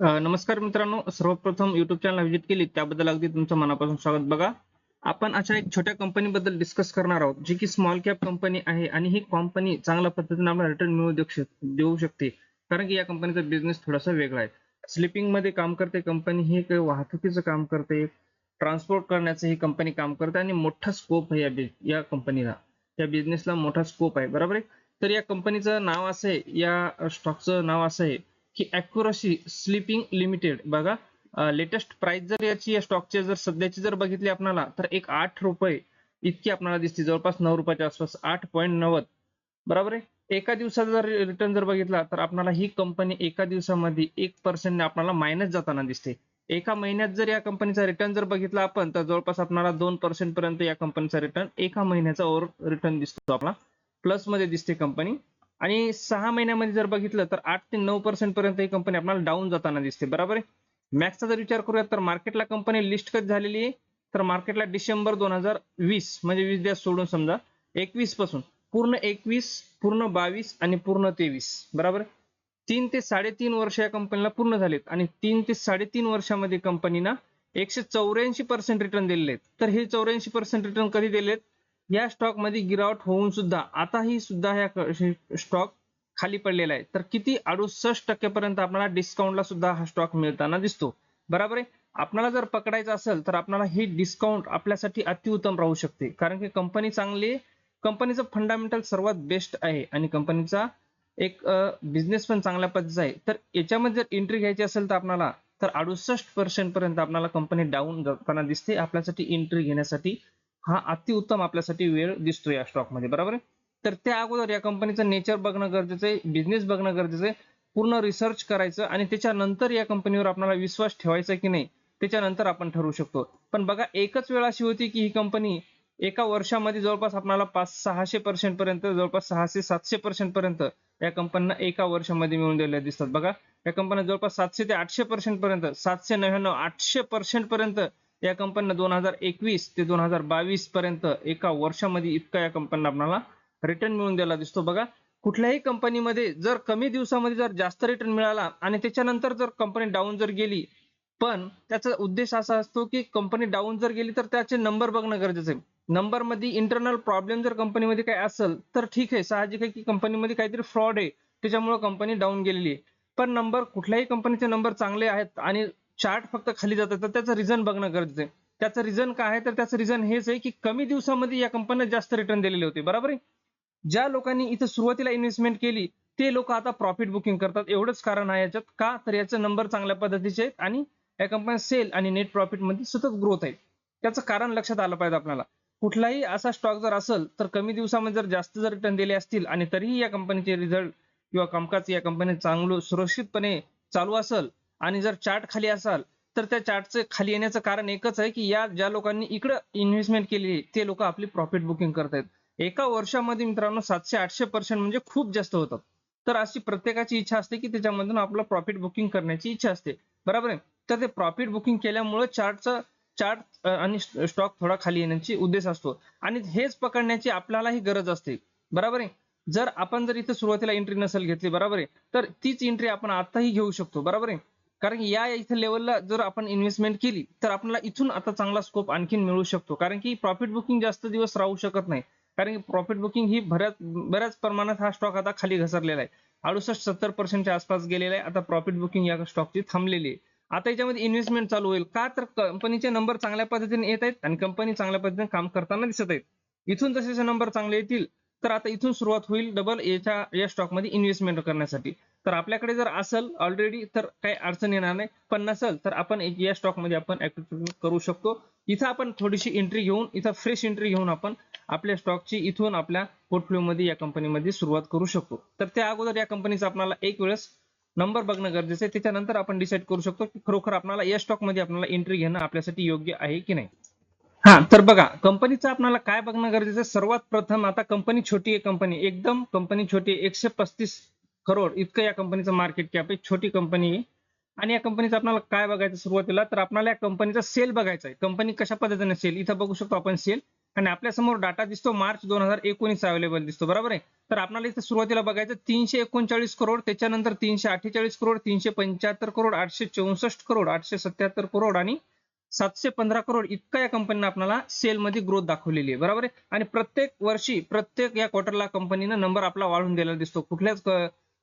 नमस्कार मित्रांनो. सर्वप्रथम युट्यूब चॅनल व्हिजिट केली. त्याबद्दल अगदी तुमचं मनापासून स्वागत. बघा आपण अशा एक छोट्या कंपनीबद्दल डिस्कस करणार आहोत जी की स्मॉल कॅप कंपनी आहे आणि ही कंपनी चांगल्या पद्धतीने आपला रिटर्न मिळवू देऊ शक- देऊ शकते. कारण की या कंपनीचा बिझनेस थोडासा वेगळा आहे. स्लिपिंगमध्ये काम करते कंपनी ही एक वाहतुकीचं काम करते. ट्रान्सपोर्ट करण्याचं ही कंपनी काम करते आणि मोठा स्कोप आहे या या कंपनीला या बिझनेसला मोठा स्कोप आहे. बरोबर आहे? तर या कंपनीचं नाव असं आहे या स्टॉकचं नाव असं आहे. की अॅक्युरसी स्लिपिंग लिमिटेड बघा लेटेस्ट प्राइस जर याची या स्टॉकची जर सध्याची जर बघितली आपल्याला तर एक आठ रुपये इतकी आपल्याला दिसते. जवळपास नऊ रुपयाच्या आसपास आठ पॉईंट नव्वद. बरोबर आहे? एका दिवसाचा जर रिटर्न जर बघितला तर आपल्याला ही कंपनी एका दिवसामध्ये एक पर्सेंटने आपल्याला मायनस जाताना दिसते. एका महिन्यात जर या कंपनीचा रिटर्न जर बघितला आपण तर जवळपास आपल्याला दोन पर्सेंट पर्यंत या कंपनीचा रिटर्न एका महिन्याचा ओव्हर रिटर्न दिसतो आपला. प्लसमध्ये दिसते कंपनी आणि सहा महिन्यामध्ये जर बघितलं तर आठ ते नऊ पर्सेंट पर्यंत ही कंपनी आपल्याला डाऊन जाताना दिसते. बरोबर आहे? मॅक्सचा जर विचार करूया तर मार्केटला कंपनी लिस्ट कधी झालेली आहे? तर मार्केटला डिसेंबर दोन हजार वीस म्हणजे वीस दिवस सोडून समजा एकवीसपासून पूर्ण एकवीस पूर्ण बावीस आणि पूर्ण तेवीस. बरोबर तीन ते साडेतीन वर्ष या कंपनीला पूर्ण झालेत आणि तीन ते साडेतीन वर्षामध्ये कंपनीना एकशे चौऱ्याऐंशी पर्सेंट रिटर्न दिलेले आहेत. तर हे चौऱ्याऐंशी पर्सेंट रिटर्न कधी दिलेत? या स्टॉकमध्ये गिरावट होऊन सुद्धा आताही सुद्धा ह्या स्टॉक खाली पडलेला आहे. तर किती अडुसष्ट टक्केपर्यंत आपल्याला डिस्काउंटला सुद्धा हा स्टॉक मिळताना दिसतो. बरोबर आहे? आपल्याला जर पकडायचं असेल तर आपल्याला ही डिस्काउंट आपल्यासाठी अतिउत्तम राहू शकते. कारण की कंपनी चांगली कंपनीचं फंडामेंटल सर्वात बेस्ट आहे. आणि कंपनीचा एक बिझनेस पण चांगल्या पद्धतीचा आहे. तर याच्यामध्ये जर एंट्री घ्यायची असेल तर आपल्याला तर अडुसष्ट पर्सेंट पर्यंत आपल्याला कंपनी डाऊन जाताना दिसते. आपल्यासाठी एंट्री घेण्यासाठी हा अतिउत्तम आपल्यासाठी वेळ दिसतो या स्टॉकमध्ये बरोबर आहे? तर त्या अगोदर या कंपनीचं नेचर बघणं गरजेचं आहे बिझनेस बघणं गरजेचं आहे पूर्ण रिसर्च करायचं आणि त्याच्यानंतर या कंपनीवर आपल्याला विश्वास ठेवायचा की नाही त्याच्यानंतर आपण ठरवू शकतो. पण बघा एकच वेळ अशी होती की ही कंपनी एका वर्षामध्ये जवळपास आपल्याला पाच सहाशे पर्सेंट पर्यंत जवळपास सहाशे सातशे पर्सेंट पर्यंत या कंपन्यांना एका वर्षामध्ये मिळून दिलेल्या दिसतात. बघा या कंपन्या जवळपास सातशे ते आठशे पर्सेंट पर्यंत सातशे नव्याण्णव आठशे पर्सेंट पर्यंत या कंपन्या दोन हजार एकवीस ते दोन हजार बावीस पर्यंत एका वर्षामध्ये इतका या कंपन्यांना आपल्याला रिटर्न मिळून द्यायला दिसतो. बघा कुठल्याही कंपनीमध्ये जर कमी दिवसामध्ये जर जास्त रिटर्न मिळाला आणि त्याच्यानंतर जर कंपनी डाऊन जर गेली पण त्याचा उद्देश असा असतो की कंपनी डाऊन जर गेली तर त्याचे नंबर बघणं गरजेचं आहे. नंबरमध्ये इंटरनल प्रॉब्लेम जर कंपनीमध्ये काय असेल तर ठीक आहे साहजिक आहे की कंपनीमध्ये काहीतरी फ्रॉड आहे त्याच्यामुळे कंपनी डाऊन गेलेली आहे. पण नंबर कुठल्याही कंपनीचे नंबर चांगले आहेत आणि चार्ट फक्त खाली जातात. तर त्याचं रिझन बघणं गरजेचं आहे. त्याचं रिझन काय आहे? तर त्याचं रिझन हेच आहे की कमी दिवसामध्ये या कंपन्या जास्त रिटर्न दिलेले होते. बरोबर आहे? ज्या लोकांनी इथं सुरुवातीला इन्व्हेस्टमेंट केली ते लोक आता प्रॉफिट बुकिंग करतात. एवढंच कारण आहे याच्यात. का? तर याचे नंबर चांगल्या पद्धतीचे आहेत आणि या कंपन्या सेल आणि नेट प्रॉफिटमध्ये सतत ग्रोथ आहे. त्याचं कारण लक्षात आलं पाहिजे आपल्याला. कुठलाही असा स्टॉक जर असेल तर कमी दिवसामध्ये जर जास्त जर रिटर्न दिले असतील आणि तरीही या कंपनीचे रिझल्ट किंवा कामकाज या कंपनी चांगलं सुरक्षितपणे चालू असेल आणि जर चार्ट खाली असाल तर त्या चार्टचं खाली येण्याचं कारण एकच आहे की या ज्या लोकांनी इकडं इन्व्हेस्टमेंट केली ते लोक आपली प्रॉफिट बुकिंग करतायत. एका वर्षामध्ये मित्रांनो सातशे आठशे पर्सेंट म्हणजे खूप जास्त होतात. तर अशी प्रत्येकाची इच्छा असते की त्याच्यामधून आपलं प्रॉफिट बुकिंग करण्याची इच्छा असते. बरोबर आहे? तर ते प्रॉफिट बुकिंग केल्यामुळे चार्टचं चार्ट आणि स्टॉक थोडा खाली येण्याची उद्देश असतो. आणि हेच पकडण्याची आपल्यालाही गरज असते. बरोबर आहे? जर आपण जर इथं सुरुवातीला एंट्री नसेल घेतली बरोबर आहे? तर तीच एंट्री आपण आताही घेऊ शकतो. बरोबर आहे? कारण या इथं लेवलला जर आपण इन्व्हेस्टमेंट केली तर आपल्याला इथून आता चांगला स्कोप आणखीन मिळू शकतो. कारण की प्रॉफिट बुकिंग जास्त दिवस राहू शकत नाही. कारण की प्रॉफिट बुकिंग ही बऱ्याच बऱ्याच प्रमाणात हा स्टॉक आता खाली घसरलेला आहे. अडुसष्ट सत्तर पर्सेंटच्या आसपास गेलेला आहे. आता प्रॉफिट बुकिंग या स्टॉकची थांबलेली आहे. आता याच्यामध्ये इन्व्हेस्टमेंट चालू होईल. का तर कंपनीचे नंबर चांगल्या पद्धतीने येत आहेत आणि कंपनी चांगल्या पद्धतीने काम करताना दिसत आहेत. इथून जसे नंबर चांगले येतील तर आता इथून सुरुवात होईल डबल याच्या या स्टॉकमध्ये इन्व्हेस्टमेंट करण्यासाठी. तर आपल्याकडे जर असेल ऑलरेडी तर काही अडचण येणार नाही. पण नसेल तर आपण या स्टॉकमध्ये आपण करू शकतो. इथं आपण थोडीशी एंट्री घेऊन इथं फ्रेश एंट्री घेऊन आपण आपल्या स्टॉकची इथून आपल्या पोर्टफोलिओमध्ये या कंपनीमध्ये सुरुवात करू शकतो. तर त्या अगोदर या कंपनीचा आपल्याला एक वेळेस नंबर बघणं गरजेचं आहे. त्याच्यानंतर आपण डिसाईड करू शकतो की खरोखर आपल्याला या स्टॉकमध्ये आपल्याला एंट्री घेणं आपल्यासाठी योग्य आहे की नाही. हा तर बघा कंपनीचं आपल्याला काय बघणं गरजेचं आहे? सर्वात प्रथम आता कंपनी छोटी आहे कंपनी एकदम कंपनी छोटी आहे. एकशे पस्तीस करोड इतकं या कंपनीचं मार्केट कॅप आहे छोटी कंपनी आहे. आणि या कंपनीचं आपल्याला काय बघायचं सुरुवातीला तर आपल्याला या कंपनीचा सेल बघायचा आहे. कंपनी कशा पद्धतीने सेल इथं बघू शकतो आपण सेल आणि आपल्यासमोर डाटा दिसतो मार्च दोन हजार एकोणीस अवेलेबल दिसतो. बरोबर आहे? तर आपल्याला इथं सुरुवातीला बघायचं तीनशे एकोणचाळीस करोड त्याच्यानंतर तीनशे अठ्ठेचाळीस करोड तीनशे पंच्याहत्तर करोड आठशे चौसष्ट करोड आठशे सत्याहत्तर करोड आणि सातशे पंधरा करोड इतका या कंपनीनं आपल्याला सेल मध्ये ग्रोथ दाखवलेली आहे. बरोबर आहे? आणि प्रत्येक वर्षी प्रत्येक या क्वार्टरला कंपनीनं नंबर आपला वाढून दिलेला दिसतो. कुठल्याच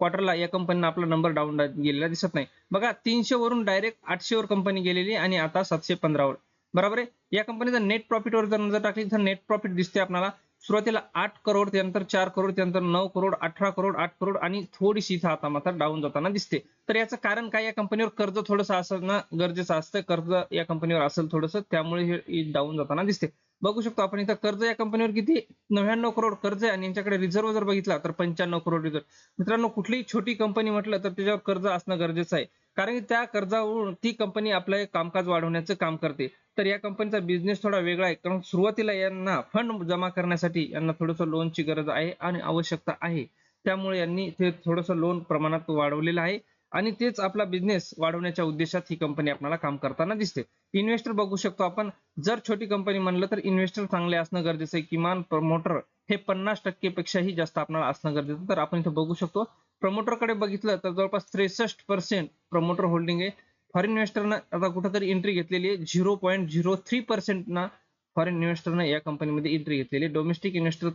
क्वार्टरला या कंपनीनं आपला नंबर डाऊन गेलेला दिसत नाही. बघा तीनशे वरून डायरेक्ट आठशे वर कंपनी गेलेली आणि आता सातशे पंधरावर बरोबर आहे? या कंपनीचा नेट प्रॉफिटवर जर नजर टाकली तर नेट प्रॉफिट दिसते आपल्याला. सुरुवातीला आठ करोड त्यानंतर चार करोड त्यानंतर नऊ करोड अठरा करोड आठ करोड आणि थोडीशी इथं आता मात्र डाऊन जाताना दिसते. तर याचं कारण काय? या कंपनीवर कर्ज थोडंसं असणं गरजेचं असतं. कर्ज या कंपनीवर असेल थोडंसं त्यामुळे हे डाऊन जाताना दिसते. बघू शकतो आपण इथं कर्ज या कंपनीवर किती? नव्याण्णव करोड कर्ज आहे आणि यांच्याकडे रिझर्व्ह जर बघितला तर पंच्याण्णव करोड रिझर्व्ह मित्रांनो कुठलीही छोटी कंपनी म्हटलं तर त्याच्यावर कर्ज असणं गरजेचं आहे. कारण की त्या कर्जावरून ती कंपनी आपलं कामकाज वाढवण्याचं काम करते. तर या कंपनीचा बिझनेस थोडा वेगळा आहे. कारण सुरुवातीला यांना फंड जमा करण्यासाठी यांना थोडंसं लोनची गरज आहे आणि आवश्यकता आहे. त्यामुळे यांनी ते थोडंसं लोन प्रमाणात वाढवलेलं आहे. आणि तेच आपला बिझनेस वाढवण्याच्या उद्देशात ही कंपनी आपल्याला काम करताना दिसते. इन्व्हेस्टर बघू शकतो आपण जर छोटी कंपनी म्हणलं तर इन्व्हेस्टर चांगले असणं गरजेचं आहे. किमान प्रमोटर हे पन्नास टक्के पेक्षाही जास्त आपल्याला असणं गरजेचं तर आपण इथे बघू शकतो प्रमोटरकडे बघितलं तर जवळपास त्रेसष्ट पर्सेंट प्रमोटर होल्डिंग आहे. फॉरेन इन्व्हेस्टरनं आता कुठेतरी एंट्री घेतलेली आहे. Zero point zero three percent ना फॉरेन इन्व्हेस्टरने या कंपनीमध्ये एंट्री घेतलेली. डोमेस्टिक इन्व्हेस्टर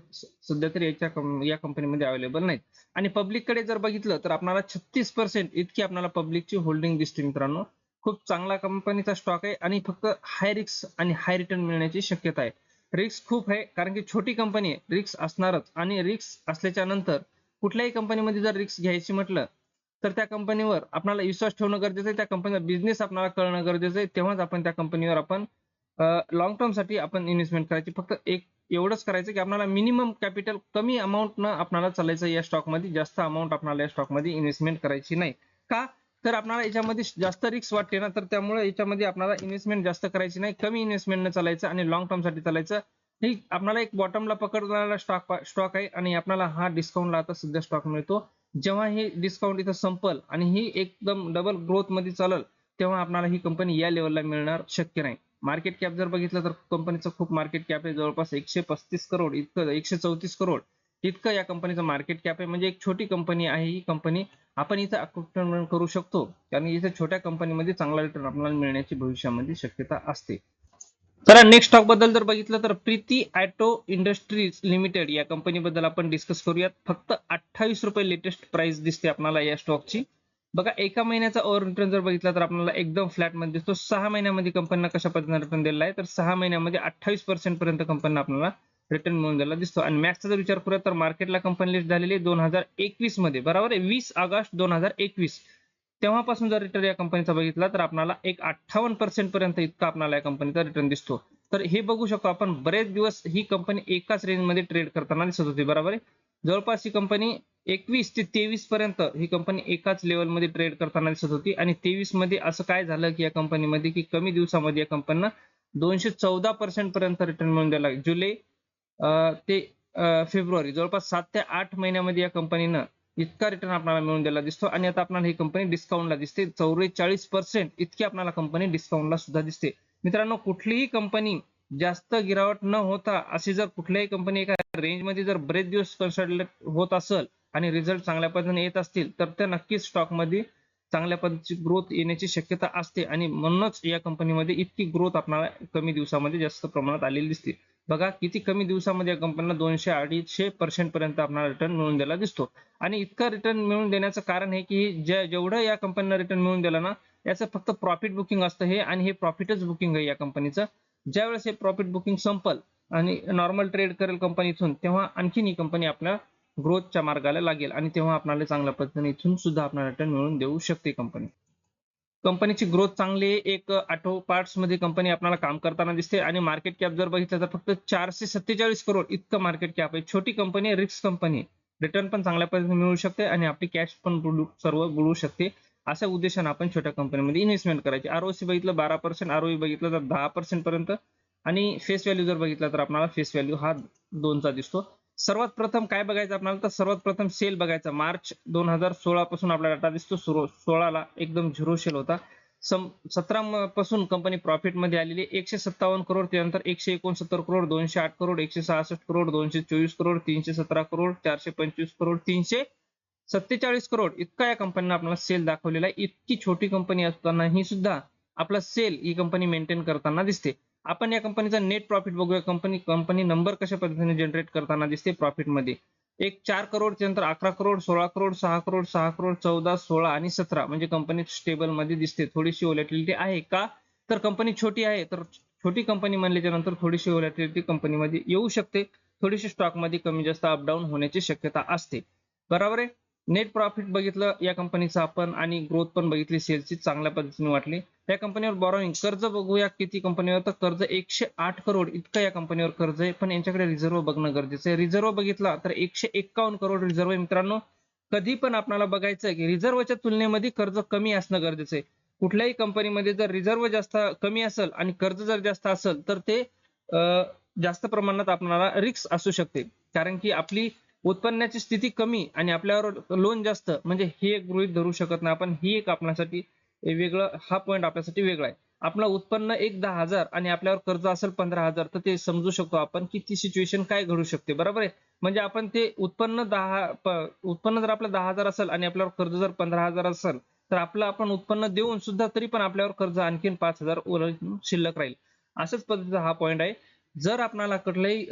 सध्या तरी याच्या या कंपनीमध्ये अवेलेबल नाहीत. आणि पब्लिककडे जर बघितलं तर आपल्याला छत्तीस पर्सेंट इतकी आपल्याला पब्लिकची होल्डिंग दिसते मित्रांनो. खूप चांगला कंपनीचा स्टॉक आहे आणि फक्त हाय रिस्क आणि हाय रिटर्न मिळण्याची शक्यता आहे. रिस्क खूप आहे कारण की छोटी कंपनी आहे. रिस्क असणारच. आणि रिस्क असल्याच्या नंतर कुठल्याही कंपनीमध्ये जर रिस्क घ्यायची म्हटलं तर त्या कंपनीवर आपल्याला विश्वास ठेवणं गरजेचं आहे. त्या कंपनीचा बिझनेस आपल्याला कळणं गरजेचं आहे. तेव्हाच आपण त्या कंपनीवर आपण लॉंग टर्मसाठी आपण इन्व्हेस्टमेंट करायची. फक्त एक एवढंच करायचं की आपल्याला मिनिमम कॅपिटल कमी अमाऊंट न आपल्याला चालायचं या स्टॉकमध्ये. जास्त अमाऊंट आपल्याला या स्टॉकमध्ये इन्व्हेस्टमेंट करायची नाही. का? तर आपल्याला याच्यामध्ये जास्त रिस्क वाटते ना तर त्यामुळे याच्यामध्ये आपल्याला इन्व्हेस्टमेंट जास्त करायची नाही. कमी इन्व्हेस्टमेंट न चालायचं आणि लॉंग टर्मसाठी चालायचं. ही आपल्याला एक बॉटमला पकडणारा स्टॉक स्टॉक आहे आणि आपल्याला हा डिस्काउंटला आता सध्या स्टॉक मिळतो. जेव्हा हे डिस्काउंट इथं संपल आणि ही एकदम डबल ग्रोथमध्ये चालल तेव्हा आपल्याला ही कंपनी या लेवलला मिळणार शक्य नाही. मार्केट कॅप जर बघितलं तर कंपनीचं खूप मार्केट कॅप आहे. जवळपास एकशे पस्तीस करोड इतकं एकशे चौतीस करोड इतकं या कंपनीचं मार्केट कॅप आहे. म्हणजे एक छोटी कंपनी आहे. ही कंपनी आपण इथं अकाउंट करू शकतो. कारण इथे छोट्या कंपनीमध्ये चांगला रिटर्न आपल्याला मिळण्याची भविष्यामध्ये शक्यता असते. तर नेक्स्ट स्टॉकबद्दल जर बघितलं तर प्रीती ॲटो इंडस्ट्रीज लिमिटेड या कंपनी बद्दल आपण डिस्कस करूयात. फक्त अठ्ठावीस रुपये लेटेस्ट प्राइस दिसते आपल्याला या स्टॉकची बघा एका महिन्याचा ओव्हर रिटर्न जर बघितला तर आपल्याला एकदम फ्लॅटमध्ये दिसतो. सहा महिन्यामध्ये कंपनीला कशा पद्धतीने रिटर्न दिलेला आहे? तर सहा महिन्यामध्ये अठ्ठावीस पर्सेंट पर्यंत कंपनीला आपल्याला रिटर्न मिळून दिला दिसतो. आणि मॅक्सचा जर विचार करूया तर मार्केटला कंपनी लिस्ट झालेली दोन हजार एकवीसमध्ये बरोबर आहे? वीस ऑगस्ट दोन हजार एकवीस. तेव्हापासून जर रिटर्न या कंपनीचा बघितला तर आपल्याला एक अठ्ठावन्न पर्सेंट पर्यंत इतका आपल्याला या कंपनीचा रिटर्न दिसतो. तर हे बघू शकतो आपण. बरेच दिवस ही कंपनी एकाच रेंजमध्ये ट्रेड करताना दिसत होती. बरोबर आहे? जवळपास ही कंपनी एकवीस ते तेवीस पर्यंत ही कंपनी एकाच लेवलमध्ये ट्रेड करताना दिसत होती. आणि तेवीसमध्ये असं काय झालं की या कंपनीमध्ये की कमी दिवसामध्ये या कंपनीनं दोनशे चौदा पर्सेंट पर्यंत रिटर्न मिळून द्यायला जुलै ते फेब्रुवारी जवळपास सात ते आठ महिन्यामध्ये या कंपनीनं इतका रिटर्न आपल्याला मिळून द्यायला दिसतो. आणि आता आपल्याला ही कंपनी डिस्काउंटला दिसते. चौवेचाळीस पर्सेंट इतकी आपल्याला कंपनी डिस्काउंटला सुद्धा दिसते. मित्रांनो कुठलीही कंपनी जास्त गिरावट न होता अशी जर कुठल्याही कंपनी एका रेंजमध्ये जर बरेच दिवस कन्सल्ट होत असेल आणि रिझल्ट चांगल्या पद्धतीने येत असतील तर त्या नक्कीच स्टॉकमध्ये चांगल्या पद्धतीची ग्रोथ येण्याची शक्यता असते. आणि म्हणूनच या कंपनीमध्ये इतकी ग्रोथ आपल्याला कमी दिवसामध्ये जास्त प्रमाणात आलेली दिसते. बघा किती कमी दिवसामध्ये या कंपनीला दोनशे अडीचशे पर्सेंट पर्यंत आपल्याला रिटर्न मिळून द्यायला दिसतो. आणि इतका रिटर्न मिळून देण्याचं कारण हे की ज्या जेवढं या कंपनीला रिटर्न मिळून दिला ना याचं फक्त प्रॉफिट बुकिंग असतं हे आणि हे प्रॉफिटच बुकिंग आहे या कंपनीचं ज्यावेळेस हे प्रॉफिट बुकिंग संपल आणि नॉर्मल ट्रेड करेल कंपनी इथून तेव्हा आणखीन ही कंपनी आपल्या ग्रोथच्या मार्गाला लागेल आणि तेव्हा आपल्याला चांगल्या पद्धतीने इथून सुद्धा आपल्याला रिटर्न मिळवून देऊ शकते कंपनी कंपनीची ग्रोथ चांगली आहे. एक ऑटो पार्ट्समध्ये कंपनी आपल्याला काम करताना दिसते आणि मार्केट कॅप जर बघितलं तर फक्त चारशे सत्तेचाळीस करोड इतकं मार्केट कॅप आहे. छोटी कंपनी रिस्क कंपनी रिटर्न पण चांगल्या पद्धतीने मिळू शकते आणि आपली कॅश पण बुडू सर्व बुडू शकते. अशा उद्देशाने आपण छोट्या कंपनीमध्ये इन्व्हेस्टमेंट करायची. आरओसी बघितलं बारा पर्सेंट आरओई बघितलं तर दहा पर्सेंट पर्यंत. आणि फेस व्हॅल्यू जर बघितला तर आपल्याला फेस व्हॅल्यू हा दोनचा दिसतो. सर्वात प्रथम काय बघायचं आपल्याला तर सर्वात प्रथम सेल बघायचा. मार्च दोन हजार सोळा पासून आपला डाटा दिसतो. सोळाला एकदम झिरो सेल होता. सतरा पासून कंपनी प्रॉफिटमध्ये आलेली एकशे सत्तावन्न करोड त्यानंतर एकशे एकोणसत्तर करोड दोनशे आठ करोड एकशे सहासष्ट करोड दोनशे चोवीस करोड तीनशे सतरा करोड चारशे पंचवीस करोड तीनशे सत्तेचाळीस करोड इतका या कंपनीनं आपल्याला सेल दाखवलेला आहे. इतकी छोटी कंपनी असताना ही सुद्धा आपला सेल ही कंपनी मेंटेन करताना दिसते. आपण या कंपनीचा नेट प्रॉफिट बघूया. कंपनी कंपनी नंबर कशा पद्धतीने जनरेट करताना दिसते प्रॉफिटमध्ये. एक चार करोडच्या नंतर अकरा करोड सोळा करोड सहा करोड सहा करोड चौदा सोळा आणि सतरा म्हणजे कंपनी स्टेबलमध्ये दिसते. थोडीशी ओलॅटिलिटी आहे का? तर कंपनी छोटी आहे. तर छोटी कंपनी म्हणल्याच्या नंतर थोडीशी ओलॅटिलिटी कंपनीमध्ये येऊ शकते. थोडीशी स्टॉकमध्ये कमी जास्त अपडाऊन होण्याची शक्यता असते. बरोबर आहे? नेट प्रॉफिट बघितलं या कंपनीचं आपण आणि ग्रोथ पण बघितली सेल्सची चांगल्या पद्धतीने वाटली. या कंपनीवर बॉरोइंग कर्ज बघूया किती कंपनीवर तर कर्ज एकशे आठ करोड इतकं या कंपनीवर कर्ज आहे. पण यांच्याकडे रिझर्व्ह बघणं गरजेचं आहे. रिझर्व्ह बघितला तर एकशे एक्कावन्न करोड रिझर्व्ह आहे मित्रांनो. कधी पण आपल्याला बघायचं की रिझर्व्हच्या तुलनेमध्ये कर्ज कमी असणं गरजेचं आहे. कुठल्याही कंपनीमध्ये जर रिझर्व्ह जास्त कमी असेल आणि कर्ज जर जास्त असेल तर ते जास्त प्रमाणात आपणाला रिक्स असू शकते. कारण की आपली उत्पन्नाची स्थिती कमी आणि आपल्यावर लोन जास्त म्हणजे हे एक गृहीत धरू शकत नाही. आपण ही एक आपल्यासाठी वेगळं हा पॉईंट आपल्यासाठी वेगळा आहे. आपलं उत्पन्न एक दहा हजार आणि आपल्यावर कर्ज असेल पंधरा हजार तर ते समजू शकतो आपण की ती सिच्युएशन काय घडू शकते. बरोबर आहे? म्हणजे आपण ते उत्पन्न दहा उत्पन्न जर आपलं दहा हजार असेल आणि आपल्यावर कर्ज जर पंधरा हजार असेल तर आपलं आपण उत्पन्न देऊन सुद्धा तरी पण आपल्यावर कर्ज आणखीन पाच हजार शिल्लक राहील. अशाच पद्धतीचा हा पॉईंट आहे. जर आपणाला कुठल्याही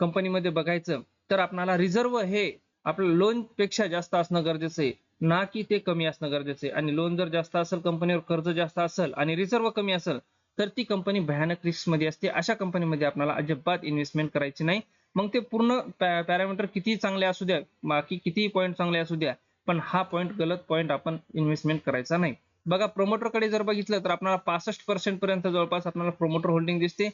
कंपनीमध्ये बघायचं तर आपणाला रिझर्व्ह हे आपलं लोनपेक्षा जास्त असणं गरजेचं आहे. ना की ते कमी असणं गरजेचं आहे. आणि लोन जर जास्त असेल कंपनीवर कर्ज जास्त असेल आणि रिझर्व्ह कमी असेल तर ती कंपनी भयानक रिस्कमध्ये असते. अशा कंपनीमध्ये आपल्याला अजिबात इन्व्हेस्टमेंट करायची नाही. मग ते पूर्ण पॅरामीटर किती चांगले असू द्या बाकी कितीही पॉईंट चांगले असू द्या पण हा पॉईंट गलत पॉईंट आपण इन्व्हेस्टमेंट करायचा नाही. बघा promoter कडे जर बघितलं तर आपल्याला पासष्ट पर्सेंट पर्यंत जवळपास आपल्याला प्रोमोटर होल्डिंग दिसते.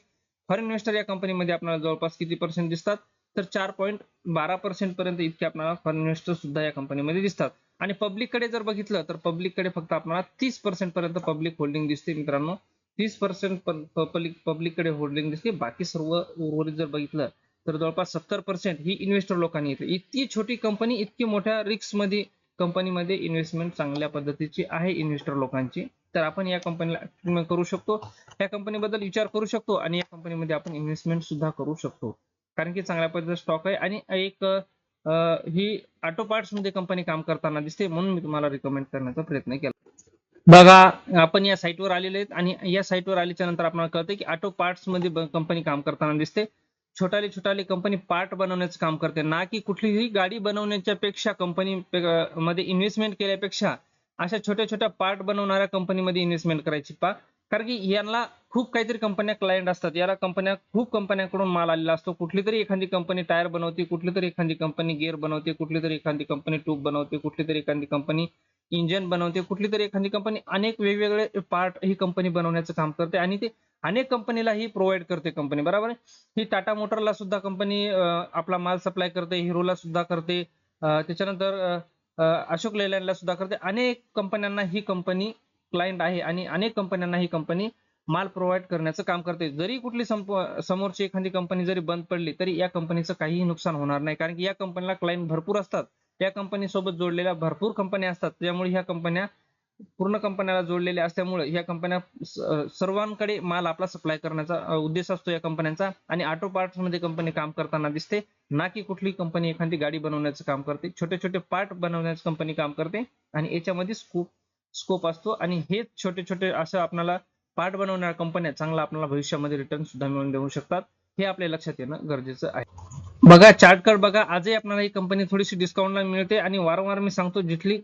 फॉरेन इन्व्हेस्टर या कंपनीमध्ये आपल्याला जवळपास किती पर्सेंट दिसतात? तर चार पॉईंट बारा पर्सेंट पर्यंत इतके आपल्याला फॉरेन इन्व्हेस्टर सुद्धा या कंपनीमध्ये दिसतात. आणि पब्लिककडे जर बघितलं तर पब्लिककडे फक्त आपल्याला तीस पर्सेंट पर्यंत पब्लिक होल्डिंग दिसते मित्रांनो. तीस पर्सेंट पब्लिक पब्लिककडे होल्डिंग दिसते. बाकी सर्व उर्वरित जर बघितलं तर जवळपास सत्तर पर्सेंट ही इन्व्हेस्टर लोकांनी घेतली इतकी छोटी कंपनी इतकी मोठ्या रिस्कमध्ये कंपनीमध्ये इन्व्हेस्टमेंट चांगल्या पद्धतीची आहे इन्व्हेस्टर लोकांची. तर आपण या कंपनीला करू शकतो. या कंपनीबद्दल विचार करू शकतो आणि या कंपनीमध्ये आपण इन्व्हेस्टमेंट सुद्धा करू शकतो. कारण की चांगल्या पद्धतीचा स्टॉक आहे. आणि एक ही ऑटो पार्ट्समध्ये कंपनी काम करताना दिसते म्हणून मी तुम्हाला रिकमेंड करण्याचा प्रयत्न केला. बघा आपण या साईटवर आलेले आहेत आणि या साईटवर आल्याच्यानंतर आपल्याला कळतं की ऑटो पार्ट्समध्ये कंपनी काम करताना दिसते. छोटाली छोटाली कंपनी पार्ट बनवण्याचं काम करते. ना की कुठलीही गाडी बनवण्याच्या पेक्षा कंपनी मध्ये इन्व्हेस्टमेंट केल्यापेक्षा अशा छोट्या छोट्या पार्ट बनवणाऱ्या कंपनीमध्ये इन्व्हेस्टमेंट करायची. पा कारण की यांना खूप काहीतरी कंपन्या क्लायंट असतात. याला कंपन्या खूप कंपन्यांकडून माल आलेला असतो. कुठली तरी एखादी कंपनी टायर बनवते कुठली तरी एखादी कंपनी गिअर बनवते कुठली तरी एखादी कंपनी ट्यूब बनवते कुठली तरी एखादी कंपनी इंजन बनवते कुठली तरी एखादी कंपनी अनेक वेगवेगळे पार्ट ही कंपनी बनवण्याचं काम करते आणि ते अनेक कंपनीला ही प्रोव्हाइड करते कंपनी बरोबर आहे? ही टाटा मोटरला सुद्धा कंपनी आपला माल सप्लाय करते हिरोला सुद्धा करते त्याच्यानंतर अशोक लेलँडला सुद्धा करते. अनेक कंपन्यांना ही कंपनी क्लायंट आहे आणि अनेक कंपन्यांना ही कंपनी माल प्रोव्हाइड करण्याचं काम करते. जरी कुठली संप- समोरची एखादी कंपनी जरी बंद पडली तरी या कंपनीचं काहीही नुकसान होणार नाही. कारण की या कंपनीला क्लायंट भरपूर असतात. या कंपनी सोबत जोडलेल्या भरपूर कंपन्या असतात. त्यामुळे ह्या कंपन्या पूर्ण कंपन्याला जोडलेल्या असल्यामुळे ह्या कंपन्या सर्वांकडे माल आपला सप्लाय करण्याचा उद्देश असतो या कंपन्यांचा आणि ऑटो पार्ट्समध्ये कंपनी काम करताना दिसते. ना की कुठली कंपनी एखादी गाडी बनवण्याचं काम करते. छोटे छोटे पार्ट बनवण्याचं कंपनी काम करते. आणि याच्यामध्ये स्कूप स्कोप असतो. आणि हे छोटे छोटे असं आपल्याला पार्ट बनवणाऱ्या कंपन्या चांगला आपल्याला भविष्यामध्ये रिटर्न सुद्धा मिळवून देऊ शकतात. हे आपल्या लक्षात येणं गरजेचं आहे. बघा चार्ट बघा. आजही आपल्याला ही कंपनी थोडीशी डिस्काउंटला मिळते. आणि वारंवार मी सांगतो जिथली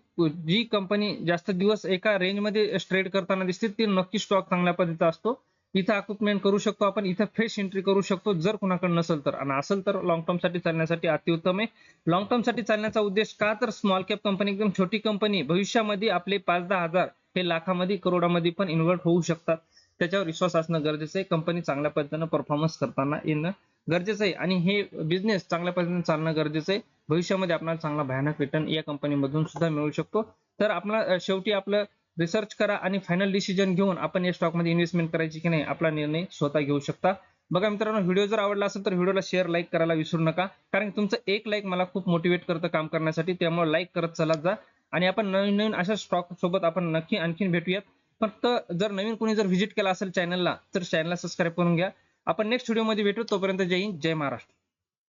जी कंपनी जास्त दिवस एका रेंजमध्ये ट्रेड करताना दिसते ती नक्की स्टॉक चांगल्या पद्धतीचा असतो. इथं अक्युपमेंट करू शकतो आपण इथं फ्रेश एंट्री करू शकतो जर कुणाकडे नसेल तर. आणि असेल तर लॉंग टर्मसाठी चालण्यासाठी अतिउत्तम आहे. लॉंग टर्मसाठी चालण्याचा उद्देश का तर स्मॉल कॅप कंपनी एकदम छोटी कंपनी भविष्यामध्ये आपले पाच दहा हजार हे लाखामध्ये करोडामध्ये पण इन्व्हर्ट होऊ शकतात. त्याच्यावर विश्वास असणं गरजेचं आहे. कंपनी चांगल्या पद्धतीनं परफॉर्मन्स करताना येणं गरजेचं आहे. आणि हे बिझनेस चांगल्या पद्धतीने चालणं गरजेचं आहे. भविष्यामध्ये आपल्याला चांगला भयानक रिटर्न या कंपनीमधून सुद्धा मिळू शकतो. तर आपला शेवटी आपलं रिसर्च करा आणि फायनल डिसिजन घेऊन आपण या स्टॉकमध्ये इन्व्हेस्टमेंट करायची की नाही आपला निर्णय स्वतः घेऊ शकता. बघा मित्रांनो व्हिडिओ जर आवडला असेल तर व्हिडिओला शेअर लाईक करायला विसरू नका. कारण तुमचं एक लाईक मला खूप मोटिवेट करतं काम करण्यासाठी त्यामुळे लाईक करत चला जा. आणि आपण नवीन नवीन अशा स्टॉक सोबत आपण नक्की आणखीन भेटूयात. फक्त जर नवीन कोणी जर व्हिजिट केला असेल चॅनलला तर चॅनलला सबस्क्राईब करून घ्या. आपण नेक्स्ट व्हिडिओमध्ये भेटू तोपर्यंत जय हिंद जय महाराष्ट्र.